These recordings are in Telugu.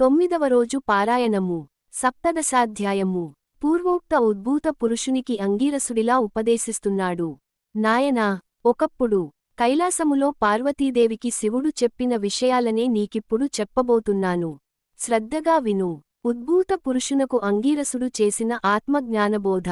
తొమ్మిదవ రోజు పారాయణము సప్తదశాధ్యాయము. పూర్వోక్త ఉద్భూత పురుషునికి అంగీరసుడిలా ఉపదేశిస్తున్నాడు. నాయనా ఒకప్పుడు కైలాసములో పార్వతీదేవికి శివుడు చెప్పిన విషయాలనే నీకిప్పుడు చెప్పబోతున్నాను. శ్రద్ధగా విను. ఉద్భూత పురుషునకు అంగీరసుడు చేసిన ఆత్మజ్ఞానబోధ.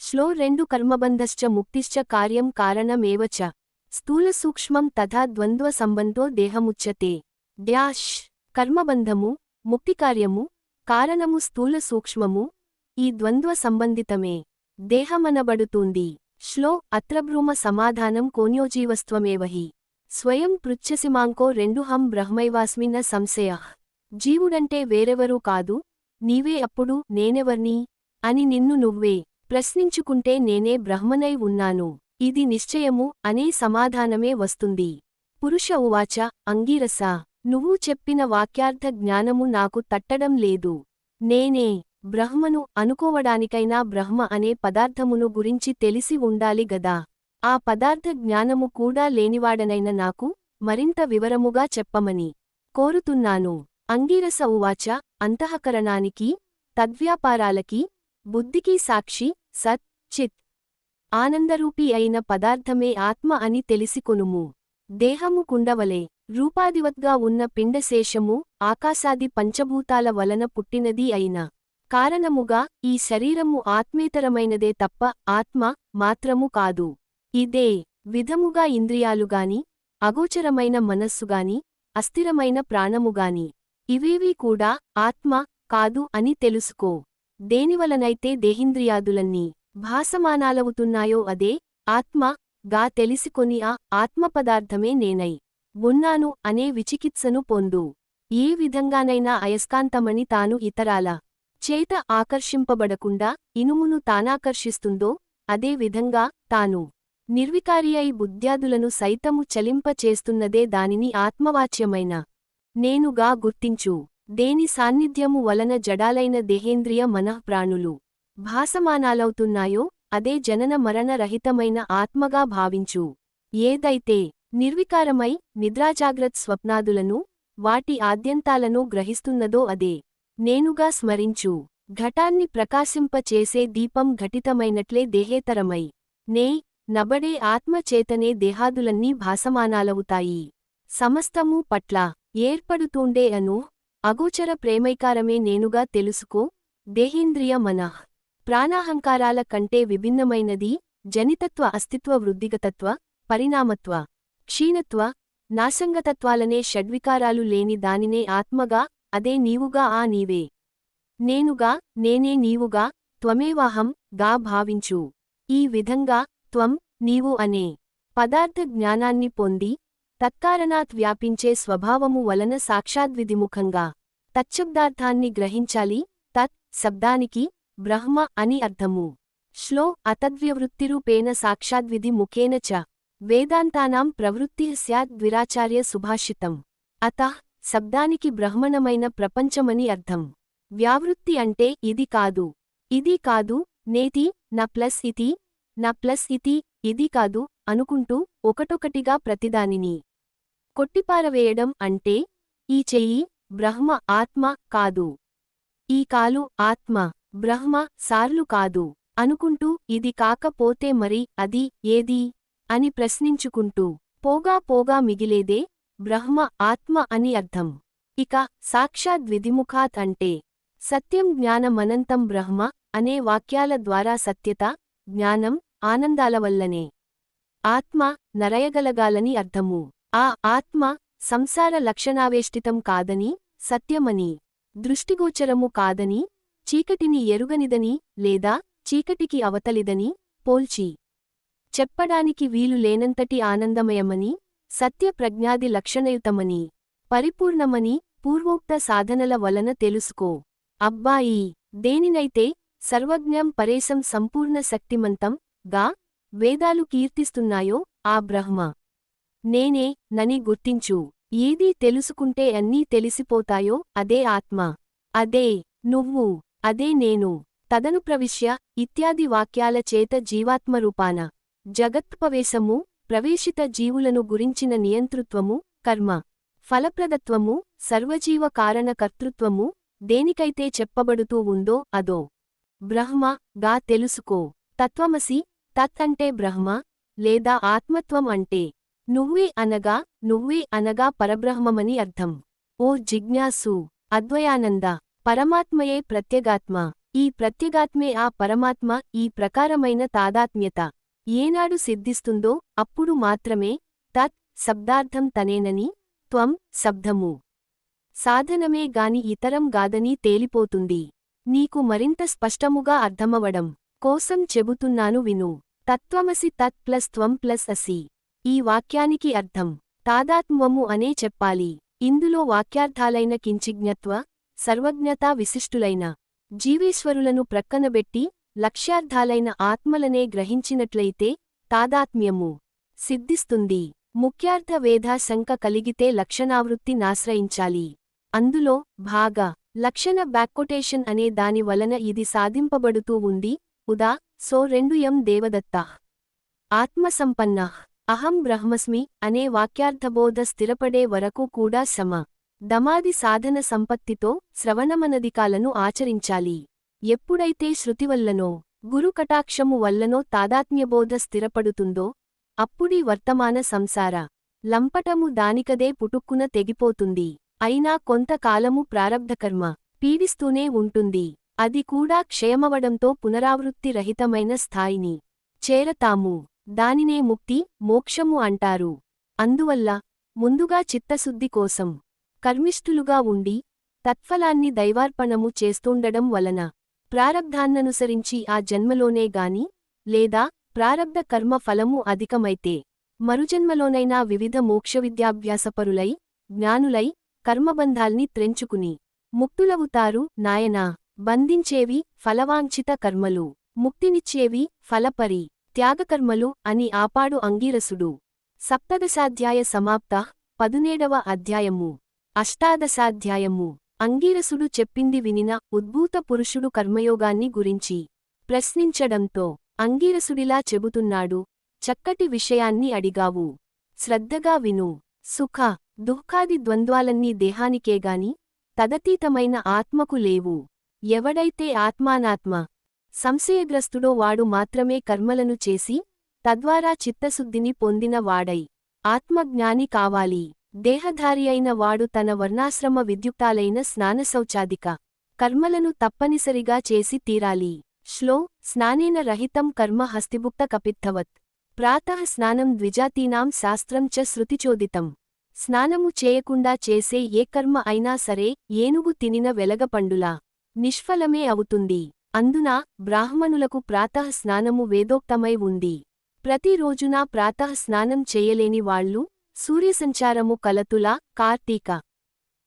శ్లో రెండు కర్మబంధశ్చ ముక్తిశ్చ కార్యం కారణమేవచ స్థూల సూక్ష్మం తథా ద్వంద్వ సంబంధో దేహముచ్యతే. డ్యాష్. కర్మబంధము ముక్తికార్యము కారణము స్థూల సూక్ష్మము ఈ ద్వంద్వ సంబంధితమే. దేహమనబడుతుంది. శ్లో అత్రభ్రూమ సమాధానం కోన్యోజీవస్త్వమేవహి. స్వయం పృచ్ఛసిమాంకో రెండు హం బ్రహ్మైవాస్మి న సంశయ. జీవుడంటే వేరెవరూ కాదు నీవే అప్పుడు నేనెవర్ని? అని నిన్ను నువ్వే ప్రశ్నించుకుంటే నేనే బ్రహ్మనై ఉన్నాను. ఇది నిశ్చయము అనే సమాధానమే వస్తుంది. పురుష ఉవాచ అంగీరస. నువ్వు చెప్పిన వాక్యార్థ జ్ఞానము నాకు తట్టడం లేదు. నేనే బ్రహ్మను అనుకోవడానికైనా బ్రహ్మ అనే పదార్థమును గురించి తెలిసి ఉండాలి గదా. ఆ పదార్థ జ్ఞానము కూడా లేనివాడనైన నాకు మరింత వివరముగా చెప్పమని కోరుతున్నాను. అంగీరస ఉవాచ అంతఃకరణానికి తద్వ్యాపారాలకి బుద్ధికి సాక్షి సత్ చిత్. ఆనందరూపీ అయిన పదార్థమే ఆత్మ అని తెలిసికొనుము. దేహము కుండవలే. రూపాదివత్గా ఉన్న పిండశేషము ఆకాశాది పంచభూతాల వలన పుట్టినది అయిన. కారణముగా ఈ శరీరము ఆత్మేతరమైనదే తప్ప ఆత్మ మాత్రము కాదు. ఇదే విధముగా ఇంద్రియాలుగాని అగోచరమైన మనస్సుగాని అస్థిరమైన ప్రాణముగాని ఇవేవీ కూడా ఆత్మ కాదు అని తెలుసుకో. దేనివలనైతే దేహింద్రియాదులన్నీ భాసమానాలవుతున్నాయో అదే ఆత్మ గా తెలిసికొని ఆ ఆత్మపదార్థమే నేనై. ఉన్నాను అనే విచికిత్సను పొందు. ఏ విధంగానైనా అయస్కాంతమని తాను ఇతరాల చేత ఆకర్షింపబడకుండా ఇనుమును తానాకర్షిస్తుందో అదే విధంగా తాను నిర్వికారి అయి బుద్ధ్యాదులను సైతము చలింపచేస్తున్నదే దానిని ఆత్మవాచ్యమైన నేనుగా గుర్తించు. దేని సాన్నిధ్యము వలన జడాలైన దేహేంద్రియ మనఃప్రాణులు భాసమానాలవుతున్నాయో అదే జనన మరణ రహితమైన ఆత్మగా భావించు. ఏదైతే నిర్వికారమై నిద్రాజాగ్రత్ స్వప్నాదులను వాటి ఆద్యంతాలను గ్రహిస్తున్నదో అదే. నేనుగా స్మరించు. ఘటాన్ని ప్రకాశింపచేసే దీపం ఘటితమైనట్లే దేహేతరమై. నే నబడే ఆత్మచేతనే దేహాదులన్నీ భాసమానాలవుతాయి. సమస్తము పట్ల ఏర్పడుతూండే అను అగోచర ప్రేమైకారమే నేనుగా తెలుసుకో. దేహేంద్రియ మనః ప్రాణాహంకారాల కంటే విభిన్నమైనది జనితత్వ అస్తిత్వ వృద్ధిగతత్వ పరిణామత్వ. క్షీణత్వ నాసంగతత్వాలనే షడ్వికారాలు లేని దానినే ఆత్మగా అదే నీవుగా ఆ నీవే. నేనుగా నేనే నీవుగా త్వమేవాహం గా భావించు. ఈ విధంగా త్వం నీవు అనే పదార్థ జ్ఞానాన్ని పొంది తత్కారణాత్ వ్యాపించే స్వభావము వలన సాక్షాద్విధిముఖంగా తచ్చబ్దార్థాన్ని గ్రహించాలి తత్ శబ్దానికి బ్రహ్మ అని అర్థము. శ్లో అతద్వ్యవృత్తిరూపేణ సాక్షాద్విధి ముఖేన చ. వేదాంతానాం ప్రవృత్తి స్యాద్విరాచార్య సుభాషితం. అత శబ్దానికి బ్రహ్మణమైన ప్రపంచమని అర్థం. వ్యావృత్తి అంటే ఇది కాదు. ఇది కాదు నేతి న ప్లస్ ఇతి న ప్లస్ ఇతి ఇది కాదు అనుకుంటూ ఒకటొకటిగా ప్రతిదానిని. కొట్టిపారవేయడం అంటే ఈ చెయ్యి బ్రహ్మ ఆత్మ కాదు. ఈ కాలు ఆత్మ బ్రహ్మ సార్లు కాదు అనుకుంటూ ఇది కాకపోతే మరి అది ఏది? అని ప్రశ్నించుకుంటూ పోగా పోగా మిగిలేదే? బ్రహ్మ ఆత్మ అని అర్థం. ఇక సాక్షాద్విధిముఖాత్ అంటే సత్యం జ్ఞానమనంతం బ్రహ్మ అనే వాక్యాల ద్వారా సత్యత జ్ఞానం ఆనందాల వల్లనే. ఆత్మ నరయగలగాలని అర్థము. ఆ ఆత్మ సంసార లక్షణావేష్టితం కాదని సత్యమని. దృష్టిగోచరము కాదని చీకటిని ఎరుగనిదని లేదా చీకటికి అవతలిదని పోల్చి. చెప్పడానికి వీలు లేనంతటి ఆనందమయమని సత్య ప్రజ్ఞాది లక్షణయుతమని పరిపూర్ణమని పూర్వోక్త సాధనల వలన తెలుసుకో. అబ్బాయి దేనినైతే సర్వజ్ఞం పరేశం సంపూర్ణ శక్తిమంతం గా వేదాలు కీర్తిస్తున్నాయో ఆ బ్రహ్మ. నేనే నని గుర్తించు. ఏదీ తెలుసుకుంటే అన్నీ తెలిసిపోతాయో అదే ఆత్మ. అదే నువ్వు అదే నేను. తదను ప్రవిశ్య ఇత్యాది వాక్యాల చేత జీవాత్మరూపాన. జగత్పవేశము ప్రవేశిత జీవులను గురించిన నియంతృత్వము కర్మ ఫలప్రదత్వము సర్వజీవ కారణ కర్తృత్వము దేనికైతే చెప్పబడుతూ ఉందో అదో. బ్రహ్మ గా తెలుసుకో. తత్వమసి తత్ అంటే బ్రహ్మ లేదా ఆత్మత్వం అంటే. నువ్వే అనగా నువ్వే అనగా పరబ్రహ్మమని అర్థం. ఓ జిజ్ఞాసు అద్వయానంద పరమాత్మయే ప్రత్యగాత్మ. ఈ ప్రత్యేగాత్మే ఆ పరమాత్మ ఈ ప్రకారమైన తాదాత్మ్యత. ఏనాడు సిద్ధిస్తుందో అప్పుడు మాత్రమే తత్ శబ్దార్థం తనేనని త్వం శబ్దము. సాధనమే గాని ఇతరం గాదని తేలిపోతుంది. నీకు మరింత స్పష్టముగా అర్థమవడం కోసం చెబుతున్నాను విను. తత్వమసి తత్ ప్లస్ త్వం ప్లస్ అసి. ఈ వాక్యానికి అర్థం తాదాత్మ్వము అనే చెప్పాలి. ఇందులో వాక్యార్థాలైన కించిజ్ఞత్వ సర్వజ్ఞతా విశిష్టులైన జీవేశ్వరులను ప్రక్కనబెట్టి లక్ష్యార్థాలైన ఆత్మలనే గ్రహించినట్లయితే తాదాత్మ్యము సిద్ధిస్తుంది. ముఖ్యార్థ వేధ శంక కలిగితే లక్షణావృత్తి నాశ్రయించాలి. అందులో భాగ లక్షణ బ్యాక్కొటేషన్ అనే దాని వలన ఇది సాధింపబడుతూ ఉంది. ఉదా సో రెండు ఎం దేవదత్త. ఆత్మసంపన్న. అహం బ్రహ్మస్మి అనే వాక్యార్థబోధ స్థిరపడే వరకు కూడా శమ. దమాది సాధన సంపత్తితో శ్రవణమనదికాలను ఆచరించాలి. ఎప్పుడైతే శృతివల్లనో గురు కటాక్షము వల్లనో తాదాత్మ్యబోధ స్థిరపడుతుందో అప్పుడీ వర్తమాన సంసార లంపటము దానికదే పుటుక్కున తెగిపోతుంది. అయినా కొంతకాలము ప్రారబ్ధకర్మ పీడిస్తూనే ఉంటుంది. అది కూడా క్షయమవడంతో పునరావృత్తి రహితమైన స్థాయిని చేరతాము. దానినే ముక్తి మోక్షము అంటారు. అందువల్ల ముందుగా చిత్తశుద్ధి కోసం కర్మిష్ఠులుగా ఉండి తత్ఫలాన్ని దైవార్పణము చేస్తుండడం వలన ప్రారబ్ధాన్ననుసరించి ఆ జన్మలోనే గాని లేదా ప్రారబ్ధ కర్మ ఫలము అధికమైతే మరుజన్మలోనైనా వివిధ మోక్షవిద్యాభ్యాసపరులై జ్ఞానులై కర్మబంధాల్ని త్రెంచుకుని ముక్తులవుతారు నాయనా. బంధించేవి ఫలవాంఛిత కర్మలు ముక్తినిచ్చేవి ఫలపరి త్యాగకర్మలు అని ఆపాడు అంగీరసుడు. సప్తదశాధ్యాయ సమాప్త పదునేడవ అధ్యాయము అష్టాదశాధ్యాయము. అంగీరసుడు చెప్పింది వినిన ఉద్భూత పురుషుడు కర్మయోగాన్ని గురించి ప్రశ్నించడంతో అంగీరసుడిలా చెబుతున్నాడు చక్కటి విషయాన్ని అడిగావు. శ్రద్ధగా విను. సుఖ దుఃఖాది ద్వంద్వాలన్నీ దేహానికేగాని తదతీతమైన ఆత్మకు లేవు. ఎవడైతే ఆత్మానాత్మ సంశయగ్రస్తుడో వాడు మాత్రమే కర్మలను చేసి తద్వారా చిత్తశుద్ధిని పొందిన వాడై ఆత్మజ్ఞాని కావాలి. దేహధారి అయిన వాడు తన వర్ణాశ్రమ విద్యుక్తాలైన స్నానశౌచాదిక కర్మలను తప్పనిసరిగా చేసి తీరాలి. శ్లో స్నానేన రహితం కర్మ హస్తిభుక్త కపిత్తవత్ ప్రాతః స్నానం ద్విజాతీనాం శాస్త్రం చ శృతిచోదితం. స్నానము చేయకుండా చేసే ఏ కర్మ అయినా సరే ఏనుగు తినిన వెలగపండులా నిష్ఫలమే అవుతుంది. అందున బ్రాహ్మణులకు ప్రాతః స్నానము వేదోక్తమై ఉంది. ప్రతిరోజునా ప్రాతః స్నానం చేయలేని వాళ్ళు సూర్యసంచారము కలతుల కార్తీక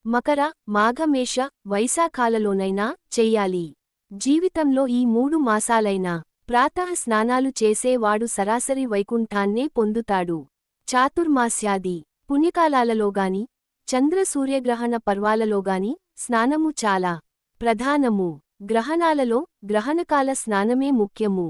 మకర మాఘమేష వైశాఖాలలోనైనా చెయ్యాలి జీవితంలో ఈ మూడు మాసాలైనా ప్రాతః స్నానాలు చేసేవాడు సరాసరి వైకుంఠాన్నే పొందుతాడు. చాతుర్మాస్యాది పుణ్యకాలాలలోగాని చంద్ర సూర్యగ్రహణ పర్వాలలోగాని స్నానము చాలా ప్రధానము. గ్రహణాలలో గ్రహణకాల స్నానమే ముఖ్యము.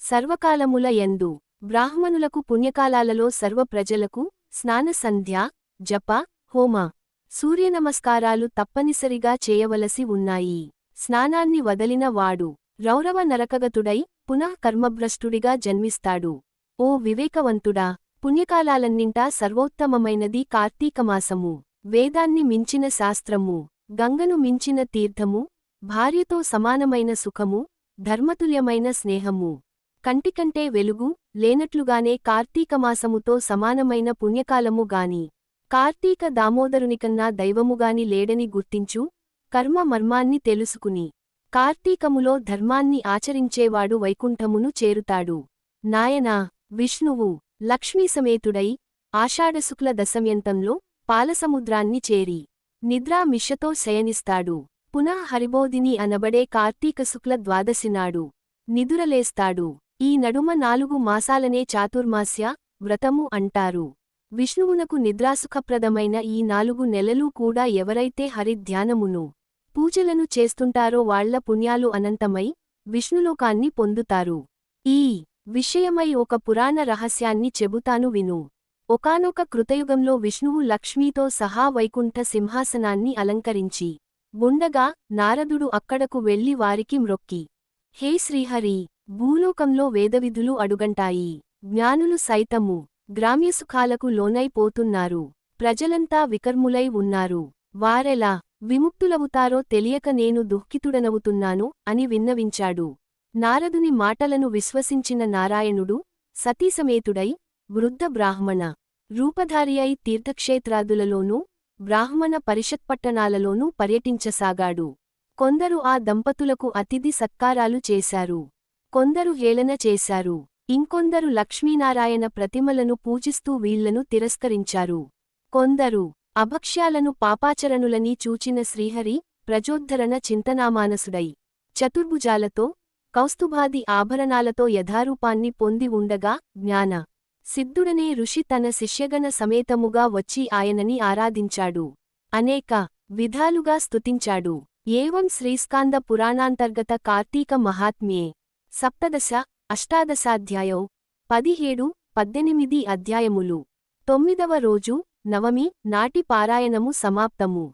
సర్వకాలముల యందు బ్రాహ్మణులకు పుణ్యకాలాలలో సర్వ ప్రజలకు స్నాన సంధ్య జప హోమ. సూర్యనమస్కారాలు తప్పనిసరిగా చేయవలసి ఉన్నాయి. స్నానాన్ని వదలిన వాడు రౌరవ నరకగతుడై పునః కర్మభ్రష్టుడిగా జన్మిస్తాడు. ఓ వివేకవంతుడా పుణ్యకాలాలన్నింటా సర్వోత్తమమైనది కార్తీకమాసము. వేదాన్ని మించిన శాస్త్రము గంగను మించిన తీర్థము భార్యతో సమానమైన సుఖము ధర్మతుల్యమైన స్నేహము. కంటికంటే వెలుగు లేనట్లుగానే కార్తీకమాసముతో సమానమైన పుణ్యకాలము గాని. కార్తీక దామోదరునికన్నా దైవముగాని లేడని గుర్తించు కర్మ మర్మాన్ని తెలుసుకుని. కార్తీకములో ధర్మాన్ని ఆచరించేవాడు వైకుంఠమును చేరుతాడు. నాయనా విష్ణువు లక్ష్మీసమేతుడై ఆషాఢశుక్ల దశమ్యంతంలో పాలసముద్రాన్ని చేరి నిద్రా మిషతో శయనిస్తాడు. పునః హరిబోధిని అనబడే కార్తీక శుక్ల ద్వాదశినాడు నిదురలేస్తాడు. ఈ నడుమ నాలుగు మాసాలనే చాతుర్మాస్య వ్రతము అంటారు. విష్ణువునకు నిద్రాసుఖప్రదమైన ఈ నాలుగు నెలలూ కూడా ఎవరైతే హరి ధ్యానమును పూజలను చేస్తుంటారో వాళ్ళ పుణ్యాలు అనంతమై విష్ణులోకాన్ని పొందుతారు. ఈ విషయమై ఒక పురాణ రహస్యాన్ని చెబుతాను విను. ఒకానొక కృతయుగంలో విష్ణువు లక్ష్మీతో సహా వైకుంఠ సింహాసనాన్ని అలంకరించి ఉండగా నారదుడు అక్కడకు వెళ్ళి వారికి మ్రొక్కి హే శ్రీహరి భూలోకంలో వేదవిధులు అడుగంటాయి. జ్ఞానులు సైతము గ్రామ్యసుఖాలకు లోనైపోతున్నారు ప్రజలంతా వికర్ములై ఉన్నారు. వారెలా విముక్తులవుతారో తెలియక నేను దుఃఖితుడనవుతున్నాను అని విన్నవించాడు. నారదుని మాటలను విశ్వసించిన నారాయణుడు సతీసమేతుడై వృద్ధ బ్రాహ్మణ రూపధారి అయి తీర్థక్షేత్రాదులలోనూ బ్రాహ్మణ పరిషత్పట్టణాలలోనూ పర్యటించసాగాడు. కొందరు ఆ దంపతులకు అతిథి సత్కారాలు చేశారు. కొందరు హేళన చేశారు. ఇంకొందరు లక్ష్మీనారాయణ ప్రతిమలను పూజిస్తూ వీళ్ళను తిరస్కరించారు. కొందరు అభక్ష్యాలను పాపాచరణులని చూచిన శ్రీహరి ప్రజోద్ధరణ చింతనామానసుడై చతుర్భుజాలతో కౌస్తుభాది ఆభరణాలతో యథారూపాన్ని పొంది ఉండగా జ్ఞాన సిద్ధుడనే ఋషి తన శిష్యగణ సమేతముగా వచ్చి ఆయనని ఆరాధించాడు. అనేక విధాలుగా స్తుతించాడు. ఏవం శ్రీస్కాంద పురాణాంతర్గత కార్తీక మహాత్మ్యే సప్తదశ అష్టాదశాధ్యాయౌ పదిహేడు పద్దెనిమిది అధ్యాయములు. తొమ్మిదవ రోజు నవమి నాటి పారాయణము సమాప్తము.